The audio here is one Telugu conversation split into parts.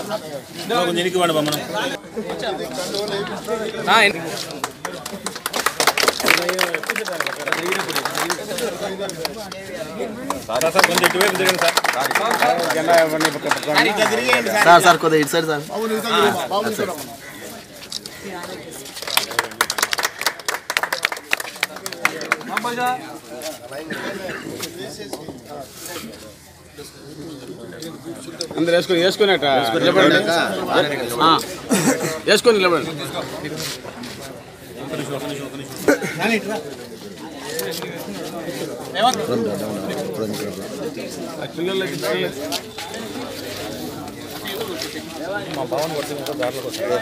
కొంచెం ఎనికి వాడు మనం సార్ సార్ కొంచెం ఇటువైపు తిరగండి సార్ సార్ సార్ కొద్దిగా ఇటు సైడ్ సార్ అందరు వేసుకొని వేసుకునేట నిలబడండి ఆ, వేసుకొని నిలబడండి ఆ పిల్లలకి పిల్లలకి మా భవన్ పడుతుంది దారిలోకి వస్తుంది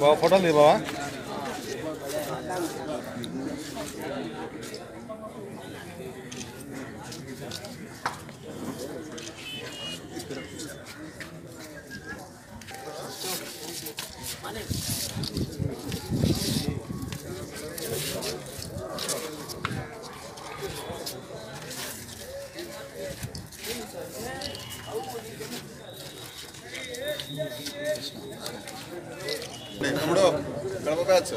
బాబా ఫోటోలు తీ బాబా తమ్ముడు కడప బ్యాచ్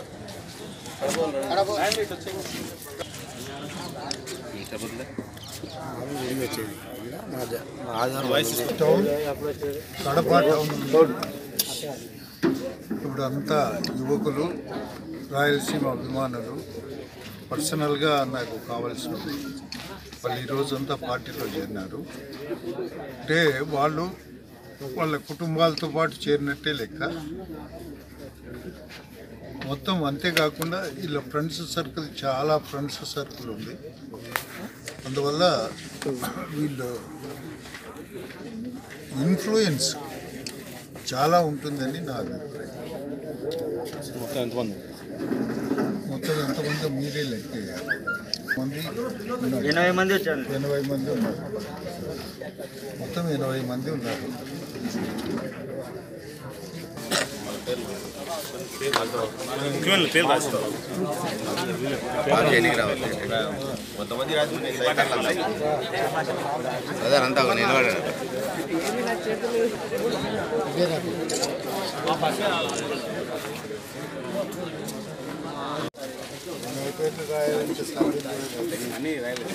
కడప టౌన్ ఇప్పుడు అంతా యువకులు రాయలసీమ అభిమానులు పర్సనల్గా నాకు కావాల్సిన వాళ్ళు. ఈరోజంతా అంతా పార్టీలో చేరినారు. అంటే వాళ్ళు వాళ్ళ కుటుంబాలతో పాటు చేరినట్టే లెక్క. మొత్తం అంతేకాకుండా వీళ్ళ ఫ్రెండ్స్ సర్కిల్ చాలా ఫ్రెండ్స్ సర్కిల్ ఉంది. అందువల్ల వీళ్ళు ఇన్ఫ్లుయెన్స్ చాలా ఉంటుందని నా అభిప్రాయం. మొత్తం ఎంతమంది? మొత్తం ఎంతమంది మీరే లెక్క మంది. ఎనభై మంది ఎనభై మంది ఉన్నారు. మొత్తం ఎనభై మంది ఉన్నారు. కొంతమంది రాజమండ్రి నిలబడారు అన్నీ రాయలేదు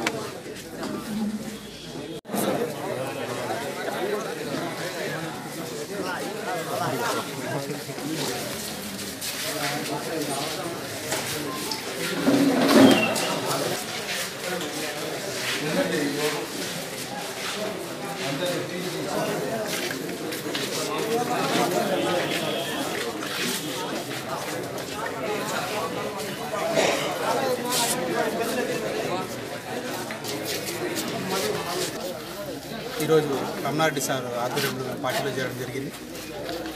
ఈరోజు రమణారెడ్డి సార్ ఆధ్వర్యంలో పార్టీలో చేరడం జరిగింది.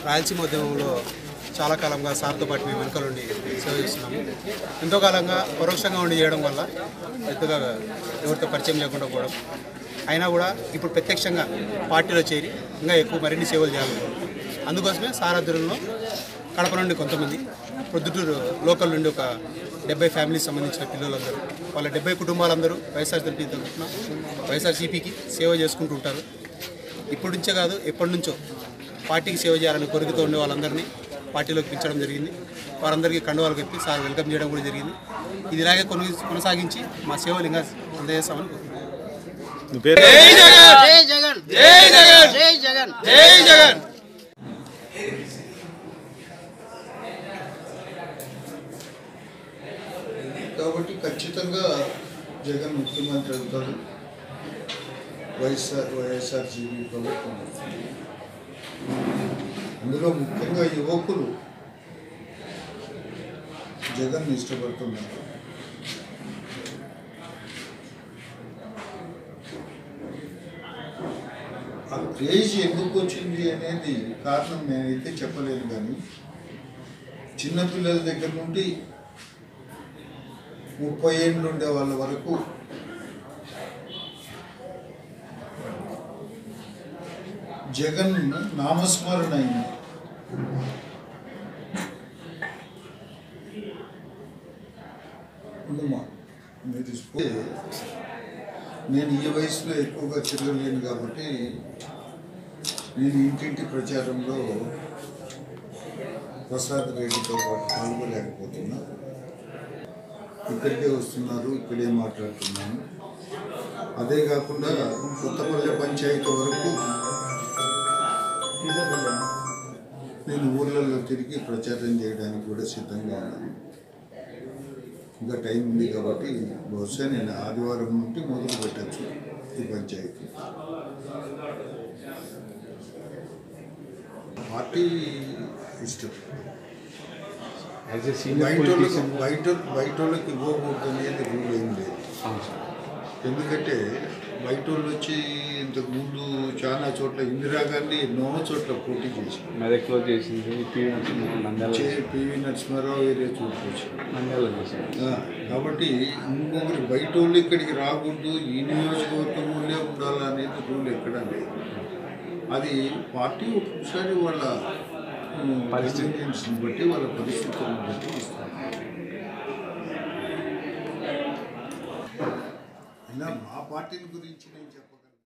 రాయలసీమ ఉద్యమంలో చాలా కాలంగా సార్తో పాటు మేము వెనుకలు ఉండి సేవ చేస్తున్నాము ఎంతో కాలంగా పరోక్షంగా ఉండి చేయడం వల్ల పెద్దగా ఎవరితో పరిచయం లేకుండా పోవడం. అయినా కూడా ఇప్పుడు ప్రత్యక్షంగా పార్టీలో చేరి ఇంకా ఎక్కువ మరిన్ని సేవలు చేయాలి. అందుకోసమే సార్ ఆధ్వర్యంలో కడప నుండి కొంతమంది ప్రొద్దుటూరు లోకల్ నుండి ఒక డెబ్బై ఫ్యామిలీస్ సంబంధించిన పిల్లలందరూ వాళ్ళ డెబ్బై కుటుంబాలందరూ వైఎస్ఆర్సీపీ తరఫున వైఎస్ఆర్సీపీకి సేవ చేసుకుంటూ ఉంటారు. ఇప్పటి నుంచే కాదు ఎప్పటి నుంచో పార్టీకి సేవ చేయాలని కోరికతో ఉండే వాళ్ళందరినీ పార్టీలోకి పిలిచడం జరిగింది. వారందరికీ కండువాలు కప్పి సార్ వెల్కమ్ చేయడం కూడా జరిగింది. ఇది ఇలాగే కొను కొనసాగించి మా సేవలు ఇంకా అందజేస్తామని కోరుకుంటున్నాను. మీ పేరు? కాబట్టి ఖచ్చితంగా జగన్ ముఖ్యమంత్రి అవుతాడు. వైఎస్ఆర్ వైఎస్ఆర్సీపీ ప్రభుత్వం. అందులో ముఖ్యంగా యువకులు జగన్ ఇష్టపడుతున్నారు. ఆ క్రేజ్ ఎందుకు వచ్చింది అనేది కారణం నేనైతే చెప్పలేను కానీ చిన్నపిల్లల దగ్గర నుండి ముప్పై ఏళ్ళు ఉండే వాళ్ళ వరకు జగన్ నామస్మరణ అయింది. ఉందమ్మా మీరు నేను ఈ వయసులో ఎక్కువగా తిరగలేను కాబట్టి నేను ఇంటింటి ప్రచారంలో ప్రసాద్ రెడ్డితో పాటు పాల్గొలేకపోతున్నా ఇక్కడికే వస్తున్నారు ఇక్కడే మాట్లాడుతున్నాను. అదే కాకుండా కొత్తపల్లి పంచాయతీ వరకు నేను ఊర్లలో తిరిగి ప్రచారం చేయడానికి కూడా సిద్ధంగా ఉన్నాను. ఇంకా టైం ఉంది కాబట్టి బహుశా నేను ఆదివారం నుండి మొదలు పెట్టచ్చు ఈ పంచాయతీ. పార్టీ ఇష్టం. బయట బయట వాళ్ళకి ఇవ్వకూడదు అనేది రూల్ ఏం లేదు. ఎందుకంటే బయట వాళ్ళు వచ్చి ఇంతకు ముందు చాలా చోట్ల ఇందిరాగాంధీ ఎన్నో చోట్ల పోటీ చేశారు మెదక్లో చేసింది పివి నరసింహారావు ఏరియా చోటు చేశారు నంద్యాల చేసింది ఆ, కాబట్టి ఇంకొకరి బయట వాళ్ళు ఇక్కడికి రాకూడదు ఈ నియోజకవర్గం వాళ్ళే ఉండాలనేది రూల్ ఎక్కడా లేదు. అది పార్టీ ఒక్కొక్కసారి వాళ్ళ పరిస్థితిని బట్టి వాళ్ళ పరిస్థితులను బట్టి ఇస్తారు. అయినా మా పార్టీని గురించి నేను చెప్పగలను